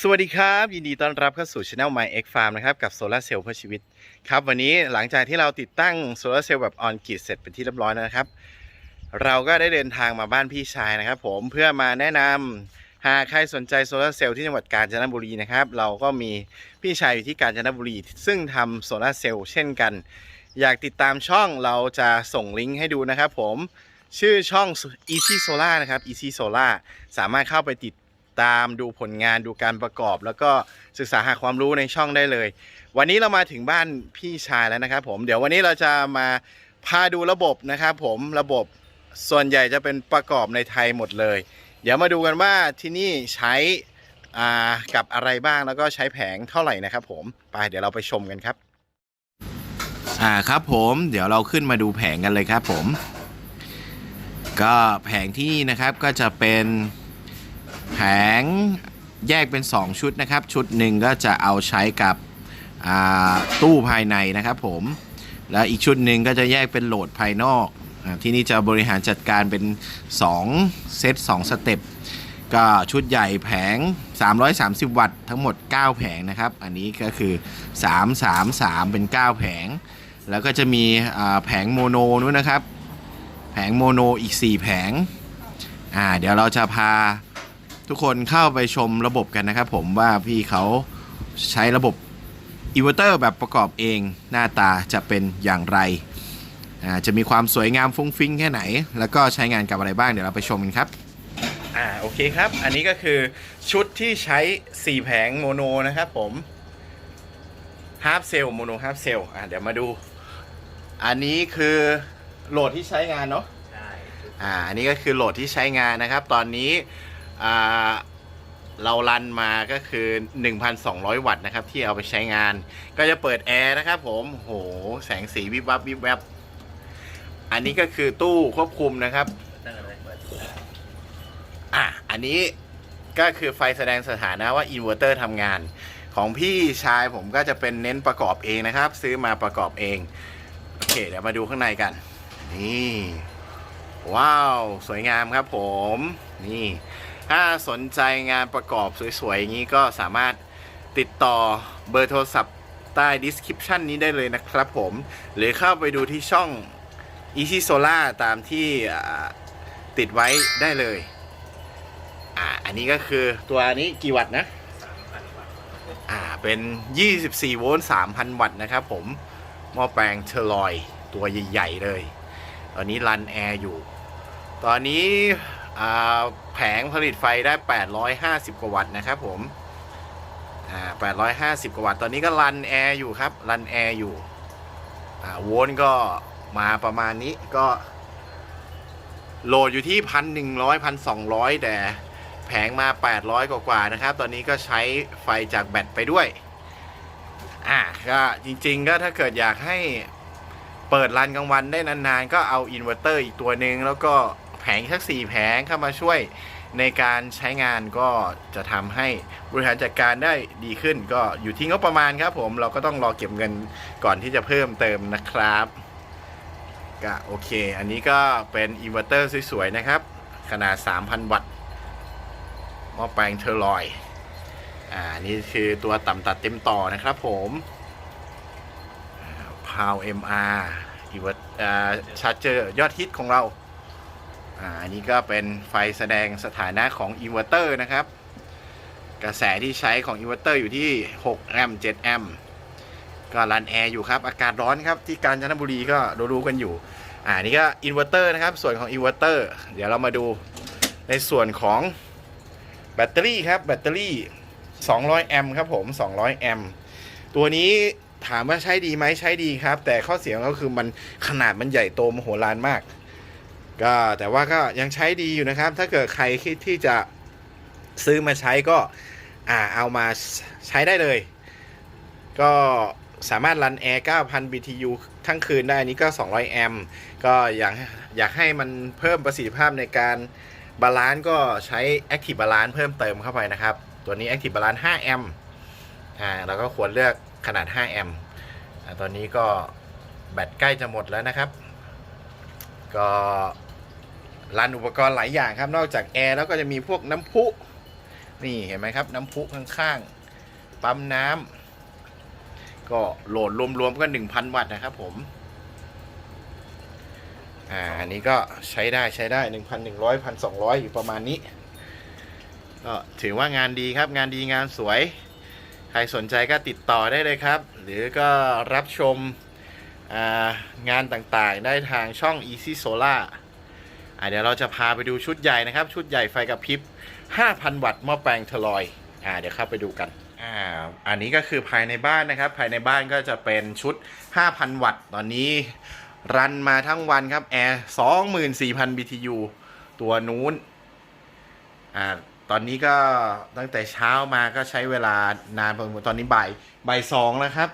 สวัสดีครับ ยินดีต้อนรับเข้าสู่ช anel My X Farm นะครับ กับโซลาเซลล์เพื่อชีวิต ครับ วันนี้หลังจากที่เราติดตั้งโซลาเซลล์แบบออนกริดเสร็จเป็นที่เรียบร้อยนะครับ เราก็ได้เดินทางมาบ้านพี่ชายนะครับผมเพื่อมาแนะนำหากใครสนใจโซลาเซลล์ที่จังหวัดกาญจนบุรีนะครับ เราก็มีพี่ชายอยู่ที่กาญจนบุรี ซึ่งทำโซลาเซลล์เช่นกัน อยากติดตามช่องเราจะส่งลิงก์ให้ดูนะครับผมชื่อช่อง Easy Solar นะครับ Easy Solar สามารถเข้าไปติด ตามดูผลงานดูการประกอบ แล้วก็ศึกษาหาความรู้ในช่องได้เลย วันนี้เรามาถึงบ้านพี่ชายแล้วนะครับผมเดี๋ยววันนี้เราจะมาพาดูระบบนะครับผมระบบส่วนใหญ่จะเป็นประกอบในไทยหมดเลย เดี๋ยวมาดูกันว่าที่นี่ใช้กับอะไรบ้างแล้วก็ใช้แผงเท่าไหร่นะครับผมไปเดี๋ยวเราไปชมกันครับอ่าครับผมเดี๋ยวเราขึ้นมาดูแผงกันเลยครับผม ก็แผงที่นี่นะครับก็จะเป็น แผงแยกเป็น 2 ชุดนะครับ ชุดหนึ่งก็จะเอาใช้กับตู้ภายในนะครับผมแล้วอีกชุดหนึ่งก็จะแยกเป็นโหลดภายนอกอที่นี่จะบริหารจัดการเป็น 2 เซต2สเต็ปก็ชุดใหญ่แผง 330 วัตต์ทั้งหมด 9 แผงนะครับ อันนี้ก็คือ 3 3 3 เป็น 9 แผง แล้วก็จะมีแผงโมโนนู้นนะครับ แผงโมโนอีก 4 แผงอ่าเดี๋ยวเราจะพา ทุกคนเข้าไปชมระบบกันนะครับผมว่าพี่เขาใช้ระบบอินเวอร์เตอร์แบบประกอบเองหน้าตาจะเป็นอย่างไรอ่าจะมีความสวยงามฟุ้งฟิ้งแค่ไหน แล้วก็ใช้งานกับอะไรบ้างเดี๋ยวเราไปชมกันครับอ่าโอเคครับ อันนี้ก็คือชุดที่ใช้ 4 แผงโมโนนะครับผมฮาร์ซเซลโมโนฮาร์ซเซลอ่าเดี๋ยวมาดู อันนี้คือโหลดที่ใช้งานเนาะใช่อ่าอันนี้ก็คือโหลดที่ใช้งานนะครับ ตอนนี้อ่า เรารันมาก็คือ 1,200 วัตต์นะครับ ที่เอาไปใช้งาน ก็จะเปิดแอร์นะครับผมโหแสงสีวิบวับวิบแวบอันนี้ก็คือตู้ควบคุมนะครับอะอันนี้ก็คือไฟแสดงสถานะว่าอินเวอร์เตอร์ทำงาน ของพี่ชายผมก็จะเป็นเน้นประกอบเองนะครับ ซื้อมาประกอบเอง โอเค เดี๋ยวมาดูข้างในกัน นี่ ว้าว สวยงามครับผม นี่ ถ้าสนใจงานประกอบสวยๆ อย่างนี้ก็สามารถติดต่อเบอร์โทรศัพท์ใต้ description นี้ได้เลยนะครับผม หรือเข้าไปดูที่ช่อง Easy Solar ตามที่ติดไว้ได้เลยอ่าอันนี้ก็คือตัวนี้กี่วัตต์นะสามพันวัตต์อ่าเป็น 24 โวลต์ 3,000 วัตต์นะครับผม หม้อแปลงเทอรลอยตัวใหญ่ ๆ เลย ตอนนี้รันแอร์อยู่ ตอนนี้ แผงผลิตไฟได้ 850 กว่าวัตต์นะครับผมอ่า850 กว่าวัตต์ ตอนนี้ก็รันแอร์อยู่ครับ รันแอร์อยู่โวลต์ก็มาประมาณนี้ก็ โหลดอยู่ที่1,100 1,200แต่แผงมา 800 กว่าๆนะครับ ตอนนี้ก็ใช้ไฟจากแบตไปด้วย อ่าก็จริงๆก็ถ้าเกิดอยากให้เปิดรันกลางวันได้นานๆ ก็เอาอินเวอร์เตอร์อีกตัวหนึ่งแล้วก็ แผงสักสี่แผงเข้ามาช่วยในการใช้งานก็จะทำให้บริหารจัดการได้ดีขึ้น ก็อยู่ที่งบประมาณครับผมเราก็ต้องรอเก็บเงินก่อนที่จะเพิ่มเติมนะครับก็โอเค อันนี้ก็เป็นอินเวอร์เตอร์สวยๆนะครับ ขนาด 3,000 วัตต์หม้อแปลงเทอร์ลอยอ่านี่คือตัวต่ำตัดเต็มต่อนะครับผมพาว MR อีเวอร์ชาร์เจอร์ยอดฮิตของเรา อันนี้ก็เป็นไฟแสดงสถานะของอินเวอร์เตอร์นะครับ กระแสที่ใช้ของอินเวอร์เตอร์อยู่ที่ 6 แอมป์ 7 แอมป์ก็รันแอร์อยู่ครับ อากาศร้อนครับ ที่กาญจนบุรีก็รู้ๆกันอยู่ อ่านี่ก็อินเวอร์เตอร์นะครับ ส่วนของอินเวอร์เตอร์ เดี๋ยวเรามาดูในส่วนของแบตเตอรี่ครับ แบตเตอรี่ 200 แอมป์ครับผม 200 แอมป์ ตัวนี้ถามว่าใช้ดีไหมใช้ดีครับ แต่ข้อเสียก็คือมันขนาดมันใหญ่โตมโหฬารมาก ก็แต่ว่าก็ยังใช้ดีอยู่นะครับ ถ้าเกิดใครคิดที่จะซื้อมาใช้ก็อ่าเอามาใช้ได้เลย ก็สามารถรันแอร์9,000 BTU ทั้งคืนได้อันนี้ก็ 200 แอมป์ก็อยากอยากให้มันเพิ่มประสิทธิภาพในการบาลานซ์ก็ใช้ Active Balance เพิ่มเติมเข้าไปนะครับ ตัวนี้ Active Balance 5 แอมป์อ่าเราก็ควรเลือกขนาด 5 แอมป์อ่าตอนนี้ก็แบตใกล้จะหมดแล้วนะครับ ก็ รันอุปกรณ์หลายอย่างครับ นอกจากแอร์แล้วก็จะมีพวกน้ำพุ นี่เห็นไหมครับ น้ำพุข้างๆ ปั๊มน้ำก็โหลดรวมๆก็ 1,000 วัตต์นะครับผม อ่าอันนี้ก็ใช้ได้ใช้ได้ 1,100 1,200 อยู่ประมาณนี้ ก็ถือว่างานดีครับ งานดีงานสวย ใครสนใจก็ติดต่อได้เลยครับ หรือก็รับชมงานต่างๆ ได้ทางช่อง Easy Solar เดี๋ยวเราจะพาไปดูชุดใหญ่นะครับ ชุดใหญ่ไฟกระพริบ 5,000 วัตต์หม้อแปลงเทอร์ลอยอ่าเดี๋ยวเข้าไปดูกันอ่าอันนี้ก็คือภายในบ้านนะครับ ภายในบ้านก็จะเป็นชุด 5,000 วัตต์ ตอนนี้รันมาทั้งวันครับแอร์24,000 BTU ตัวนู้นอ่าตอนนี้ก็ตั้งแต่เช้ามาก็ใช้เวลานานพอสมควรตอนนี้บ่ายบ่ายสองแล้วครับ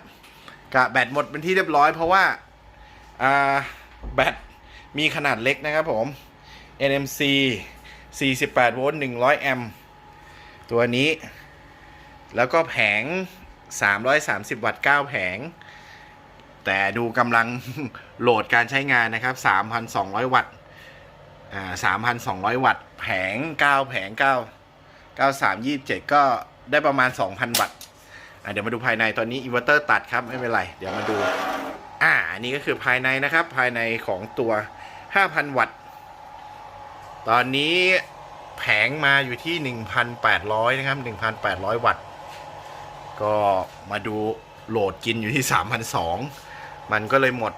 กะแบตหมดเป็นที่เรียบร้อยเพราะว่าอ่าแบตมีขนาดเล็กนะครับผม NMC 48 โวลต์ 100 แอมป์ตัวนี้ แล้วก็แผง 330 วัตต์ 9 แผง แต่ดูกำลังโหลดการใช้งานนะครับ 3,200 วัตต์อ่า3,200 วัตต์ แผง 9 แผง 9 93 27 ก็ได้ประมาณ 2,000 วัตต์เดี๋ยวมาดูภายในตอนนี้อินเวอร์เตอร์ตัดครับ ไม่เป็นไร เดี๋ยวมาดู อ่าอันนี้ก็คือภายในนะครับ ภายในของตัว 5,000 วัตต์ ตอนนี้แผงมาอยู่ที่ 1,800 นะครับ 1,800 วัตต์ ก็มาดูโหลดกินอยู่ที่ 3,200 มันก็เลยหมด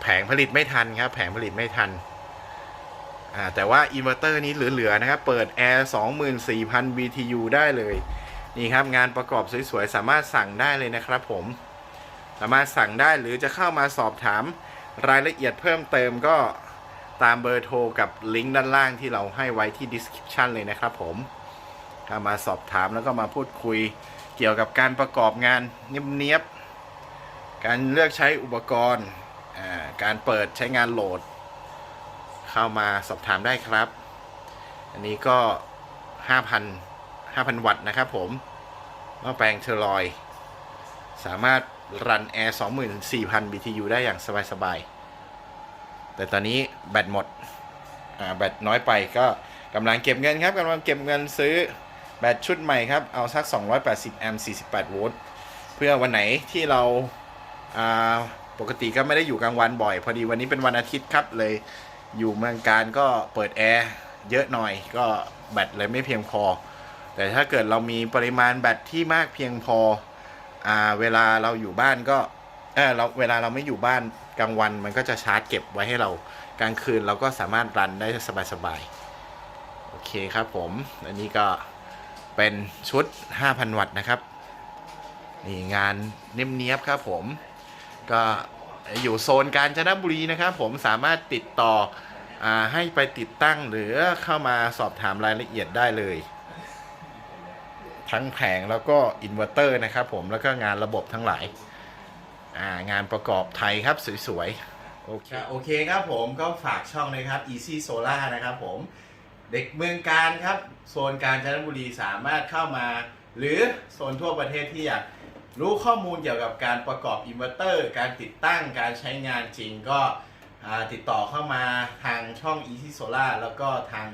แผงผลิตไม่ทันครับ แผงผลิตไม่ทัน แต่ว่าอินเวอร์เตอร์นี้เหลือ ๆ นะครับ เปิดแอร์24,000 BTU ได้เลย นี่ครับ งานประกอบสวย ๆ สามารถสั่งได้เลยนะครับผม สามารถสั่งได้หรือจะเข้ามาสอบถามรายละเอียดเพิ่มเติมก็ ตามเบอร์โทรกับลิงก์ด้านล่างที่เราให้ไว้ที่ description เลยนะครับผมก็มาสอบถามแล้วก็มาพูดคุยเกี่ยวกับการประกอบงานเนียบๆ การเลือกใช้อุปกรณ์ การเปิดใช้งานโหลด เข้ามาสอบถามได้ครับ อันนี้ก็ 5,000 5,000 วัตต์นะครับผมหม้อแปลงเทอร์ลอย สามารถรันแอร์ 24,000 BTU ได้อย่างสบายๆ แต่ตอนนี้แบตหมดแบตน้อยไปก็กำลังเก็บเงินครับกำลังเก็บเงินซื้อแบตชุดใหม่ครับ เอาสัก 280 แอมป์ 48 โวลต์ เพื่อวันไหนที่เราาปกติก็ไม่ได้อยู่กลางวันบ่อย พอดีวันนี้เป็นวันอาทิตย์ครับเลยอยู่เมืองการก็เปิดแอร์เยอะหน่อยก็แบตเลยไม่เพียงพอ แต่ถ้าเกิดเรามีปริมาณแบตที่มากเพียงพออเวลาเราอยู่บ้านก็เออเราเวลาเราไม่อยู่บ้าน กลางวันมันก็จะชาร์จเก็บไว้ให้เรากลางคืนเราก็สามารถรันได้สบายๆ โอเคครับผมอันนี้ก็เป็นชุด 5,000 วัตต์นะครับ นี่งานเนียบๆครับผม ก็อยู่โซนกาญจนบุรีนะครับผมสามารถติดต่ออให้ไปติดตั้งหรือเข้ามาสอบถามรายละเอียดได้เลย ทั้งแผงแล้วก็อินเวอร์เตอร์นะครับผมแล้วก็งานระบบทั้งหลาย อ่างานประกอบไทยครับสวยๆ โอเคโอเคครับผมก็ฝากช่องเลยครับ Easy Solar นะครับผมเด็กเมืองการครับ โซนการจันบุรีสามารถเข้ามา หรือโซนทั่วประเทศที่อยากรู้ข้อมูลเกี่ยวกับการประกอบอินเวอร์เตอร์ การติดตั้งการใช้งานจริงก็ติดต่อเข้ามาทางช่อง Easy Solar แล้วก็ทาง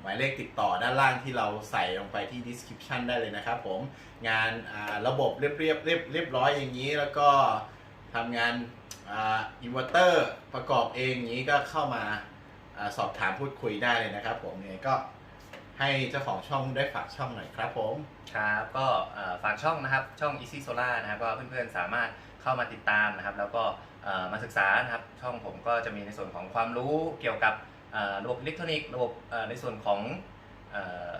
หมายเลขติดต่อด้านล่างที่เราใส่ลงไปที่ description ได้เลยนะครับผมงานาระบบเรียบเรียบเรียบเรียบร้อยอย่างนี้ แล้วก็ทำงานอินเวอร์เตอร์ประกอบเองอย่างนี้ก็เข้ามาอาสอบถามพูดคุยได้เลยนะครับผมยังไงก็ให้เจ้าของช่องได้ฝากช่องหน่อยครับผม ครับก็ฝากช่องนะครับช่อง Easy Solar นะครับก็เพื่อนๆสามารถเข้ามาติดตามนะครับ แล้วก็มาศึกษานะครับช่องผมก็จะมีในส่วนของความรู้เกี่ยวกับ ระบบอิเล็กทรอนิกส์ระบบในส่วนของ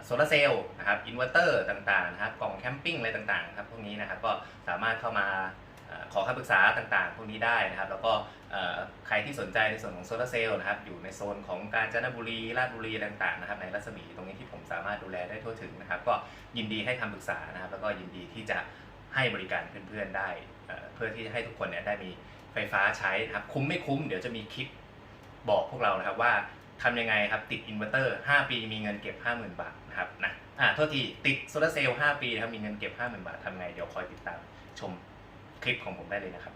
โซลาร์เซลล์นะครับอินเวอร์เตอร์ต่างๆนะครับกล่องแคมปิ้งอะไรต่างๆครับพวกนี้นะครับก็สามารถเข้ามาอขอคำปรึกษาต่างๆ พวกนี้ได้นะครับ แล้วก็ใครที่สนใจในส่วนของโซลาร์เซลล์นะครับอยู่ในโซนของกาญจนบุรีราชบุรีต่างๆนะครับในรัศมีตรงนี้ที่ผมสามารถดูแลได้ทั่วถึงนะครับ ก็ยินดีให้คำปรึกษานะครับ แล้วก็ยินดีที่จะให้บริการเพื่อนๆได้เอ่อเพื่อที่จะให้ทุกคนเนี่ยได้มีไฟฟ้าใช้นะครับคุ้มไม่คุ้มเดี๋ยวจะมีคลิปบอกพวกเรานะครับว่า ทำยังไงครับ ติดอินเวอร์เตอร์5ปีมีเงินเก็บ 50,000 บาทนะครับนะอ่าโทษทีติดโซลาร์เซลล์5ปีนะครับมีเงินเก็บ 50,000 บาททำไง เดี๋ยวคอยติดตามชมคลิปของผมได้เลยนะครับ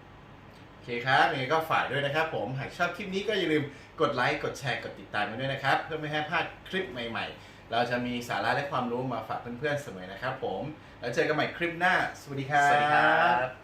เคครับยังไงก็ฝากด้วยนะครับผม หากชอบคลิปนี้ก็อย่าลืมกดไลค์กดแชร์กดติดตามกันด้วยนะครับ เพื่อไม่ให้พลาดคลิปใหม่ๆ เราจะมีสาระและความรู้มาฝากเพื่อนๆเสมอนะครับผมแล้วเจอกันใหม่คลิปหน้า สวัสดีครับสวัสดีครับ